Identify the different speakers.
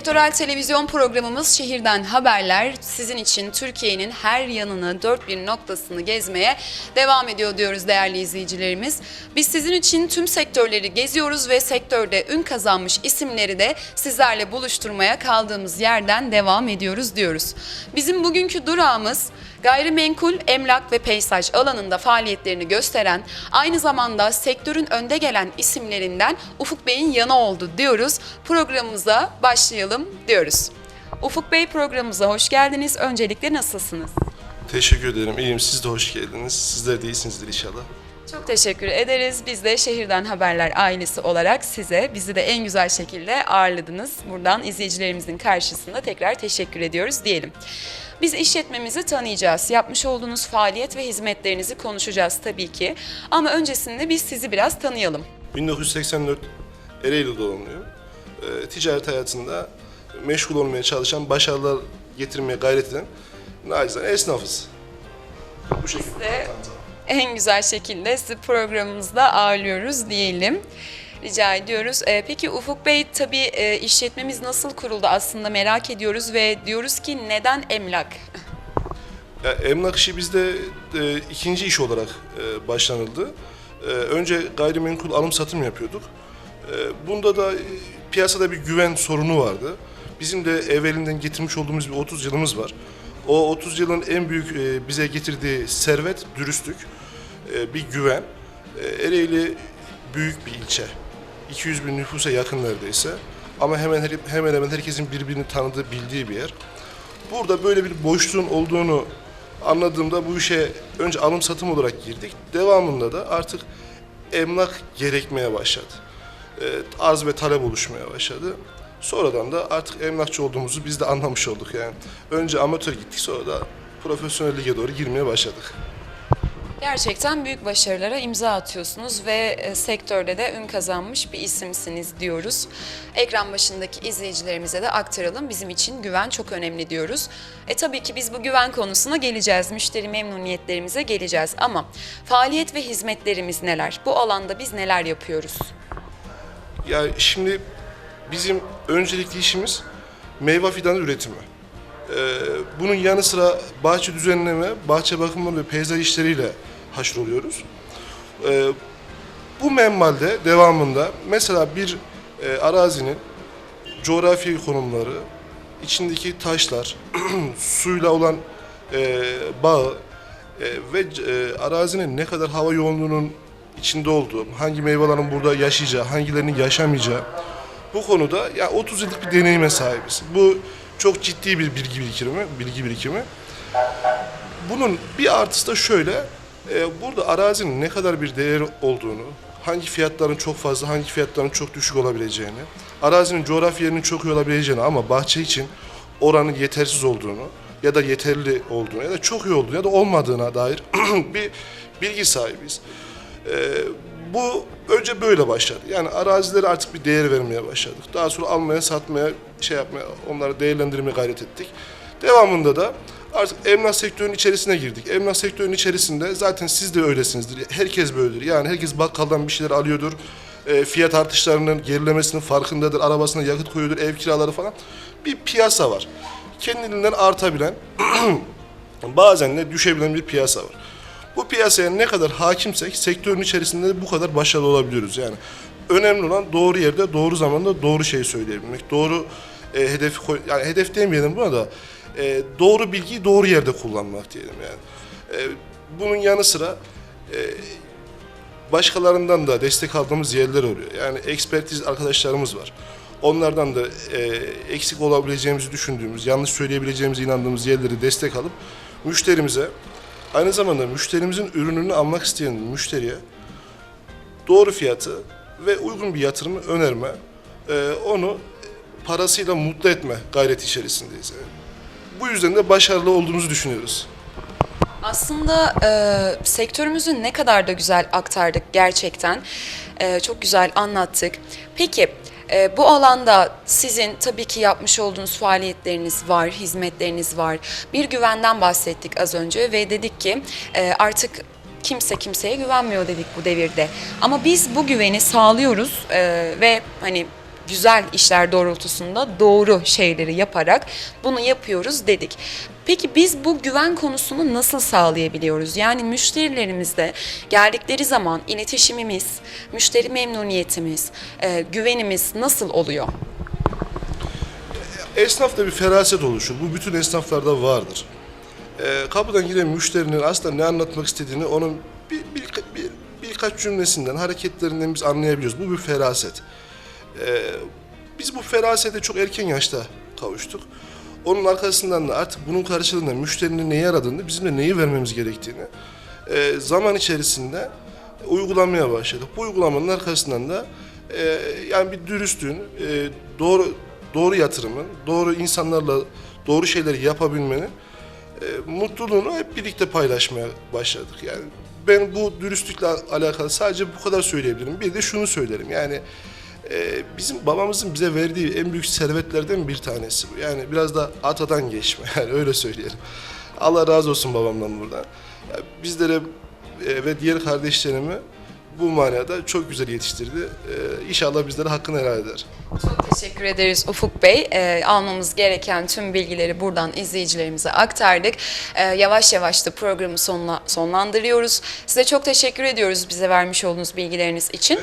Speaker 1: Sektörel televizyon programımız Şehirden Haberler sizin için Türkiye'nin her yanını, dört bir noktasını gezmeye devam ediyor diyoruz değerli izleyicilerimiz. Biz sizin için tüm sektörleri geziyoruz ve sektörde ün kazanmış isimleri de sizlerle buluşturmaya kaldığımız yerden devam ediyoruz diyoruz. Bizim bugünkü durağımız gayrimenkul, emlak ve peyzaj alanında faaliyetlerini gösteren, aynı zamanda sektörün önde gelen isimlerinden Ufuk Bey'in yanı oldu diyoruz. Programımıza başlayalım diyoruz. Ufuk Bey programımıza hoş geldiniz. Öncelikle nasılsınız?
Speaker 2: Teşekkür ederim. İyiyim. Siz de hoş geldiniz. Sizler de iyisinizdir inşallah.
Speaker 1: Çok teşekkür ederiz. Biz de Şehirden Haberler ailesi olarak size bizi de en güzel şekilde ağırladınız. Buradan izleyicilerimizin karşısında tekrar teşekkür ediyoruz diyelim. Biz işletmemizi tanıyacağız. Yapmış olduğunuz faaliyet ve hizmetlerinizi konuşacağız tabii ki. Ama öncesinde biz sizi biraz tanıyalım.
Speaker 2: 1984 Ereğli doğumluyum. Ee, ticaret hayatında meşgul olmaya çalışan, başarılar getirmeye gayret eden nacizane esnafız. Bu şekilde.
Speaker 1: de en güzel şekilde sizi programımızda ağırlıyoruz diyelim. Rica ediyoruz. Ee, peki Ufuk Bey tabii e, işletmemiz nasıl kuruldu aslında merak ediyoruz ve diyoruz ki neden emlak?
Speaker 2: Ya, emlak işi bizde e, ikinci iş olarak e, başlanıldı. E, önce gayrimenkul alım satım yapıyorduk. E, bunda da e, piyasada bir güven sorunu vardı. Bizim de evvelinden getirmiş olduğumuz bir 30 yılımız var. O 30 yılın en büyük e, bize getirdiği servet, dürüstlük, e, bir güven. E, Ereğli büyük bir ilçe. 200 bin nüfusa yakın neredeyse. Ama hemen hemen hemen herkesin birbirini tanıdığı, bildiği bir yer. Burada böyle bir boşluğun olduğunu anladığımda bu işe önce alım satım olarak girdik. Devamında da artık emlak gerekmeye başladı. Ee, arz ve talep oluşmaya başladı. Sonradan da artık emlakçı olduğumuzu biz de anlamış olduk yani. Önce amatör gittik sonra da profesyonel lige doğru girmeye başladık.
Speaker 1: Gerçekten büyük başarılara imza atıyorsunuz ve e, sektörde de ün kazanmış bir isimsiniz diyoruz. Ekran başındaki izleyicilerimize de aktaralım. Bizim için güven çok önemli diyoruz. E tabii ki biz bu güven konusuna geleceğiz. Müşteri memnuniyetlerimize geleceğiz ama faaliyet ve hizmetlerimiz neler? Bu alanda biz neler yapıyoruz?
Speaker 2: Ya şimdi bizim öncelikli işimiz meyve fidanı üretimi. Ee, bunun yanı sıra bahçe düzenleme, bahçe bakımı ve peyzaj işleriyle haşr oluyoruz. Ee, bu menbalde devamında mesela bir e, arazinin coğrafi konumları, içindeki taşlar, suyla olan e, bağı e, ve arazinin ne kadar hava yoğunluğunun içinde olduğu, hangi meyvelerin burada yaşayacağı, hangilerinin yaşamayacağı bu konuda ya 30 yıllık bir deneyime sahibiz. Bu çok ciddi bir bilgi birikimi, bilgi birikimi. Bunun bir artısı da şöyle, e, burada arazinin ne kadar bir değeri olduğunu, hangi fiyatların çok fazla, hangi fiyatların çok düşük olabileceğini, arazinin coğrafi yerinin çok iyi olabileceğini ama bahçe için oranın yetersiz olduğunu ya da yeterli olduğunu ya da çok iyi olduğunu ya da olmadığına dair bir bilgi sahibiz. E, bu önce böyle başladı. Yani arazilere artık bir değer vermeye başladık. Daha sonra almaya, satmaya, şey yapmaya, onları değerlendirmeye gayret ettik. Devamında da artık emlak sektörünün içerisine girdik. Emlak sektörünün içerisinde zaten siz de öylesinizdir. Herkes böyledir. Yani herkes bakkaldan bir şeyler alıyordur. E, fiyat artışlarının gerilemesinin farkındadır. Arabasına yakıt koyuyordur, ev kiraları falan. Bir piyasa var. Kendiliğinden artabilen, bazen de düşebilen bir piyasa var. Bu piyasaya ne kadar hakimsek sektörün içerisinde de bu kadar başarılı olabiliyoruz. Yani önemli olan doğru yerde, doğru zamanda doğru şeyi söyleyebilmek. Doğru e, hedefi koy, yani hedef demeyelim buna da e, doğru bilgiyi doğru yerde kullanmak diyelim yani. E, bunun yanı sıra e, başkalarından da destek aldığımız yerler oluyor. Yani ekspertiz arkadaşlarımız var. Onlardan da e, eksik olabileceğimizi düşündüğümüz, yanlış söyleyebileceğimize inandığımız yerleri destek alıp müşterimize Aynı zamanda müşterimizin ürününü almak isteyen müşteriye doğru fiyatı ve uygun bir yatırımı önerme, e, onu parasıyla mutlu etme gayreti içerisindeyiz. Bu yüzden de başarılı olduğumuzu düşünüyoruz.
Speaker 1: Aslında e, sektörümüzü ne kadar da güzel aktardık gerçekten. E, çok güzel anlattık. Peki e, bu alanda sizin tabii ki yapmış olduğunuz faaliyetleriniz var, hizmetleriniz var. Bir güvenden bahsettik az önce ve dedik ki e, artık kimse kimseye güvenmiyor dedik bu devirde. Ama biz bu güveni sağlıyoruz e, ve hani güzel işler doğrultusunda doğru şeyleri yaparak bunu yapıyoruz dedik. Peki biz bu güven konusunu nasıl sağlayabiliyoruz? Yani müşterilerimizde geldikleri zaman iletişimimiz, müşteri memnuniyetimiz, e, güvenimiz nasıl oluyor?
Speaker 2: Esnafta bir feraset oluşur. Bu bütün esnaflarda vardır. Ee, kapıdan giren müşterinin aslında ne anlatmak istediğini onun bir, bir, bir, birkaç cümlesinden, hareketlerinden biz anlayabiliyoruz. Bu bir feraset. Ee, biz bu ferasete çok erken yaşta kavuştuk. Onun arkasından da artık bunun karşılığında müşterinin neyi aradığını, bizim de neyi vermemiz gerektiğini e, zaman içerisinde uygulamaya başladık. Bu uygulamanın arkasından da e, yani bir dürüstlüğün, e, doğru doğru yatırımın, doğru insanlarla doğru şeyleri yapabilmenin e, mutluluğunu hep birlikte paylaşmaya başladık. Yani ben bu dürüstlükle alakalı sadece bu kadar söyleyebilirim. Bir de şunu söylerim yani e, bizim babamızın bize verdiği en büyük servetlerden bir tanesi bu. Yani biraz da atadan geçme yani öyle söyleyelim. Allah razı olsun babamdan buradan. Ya bizlere e, ve diğer kardeşlerimi bu manada çok güzel yetiştirdi. E, inşallah bizlere hakkını helal eder.
Speaker 1: Çok teşekkür ederiz Ufuk Bey. Ee, almamız gereken tüm bilgileri buradan izleyicilerimize aktardık. Ee, yavaş yavaş da programı sonla, sonlandırıyoruz. Size çok teşekkür ediyoruz bize vermiş olduğunuz bilgileriniz için.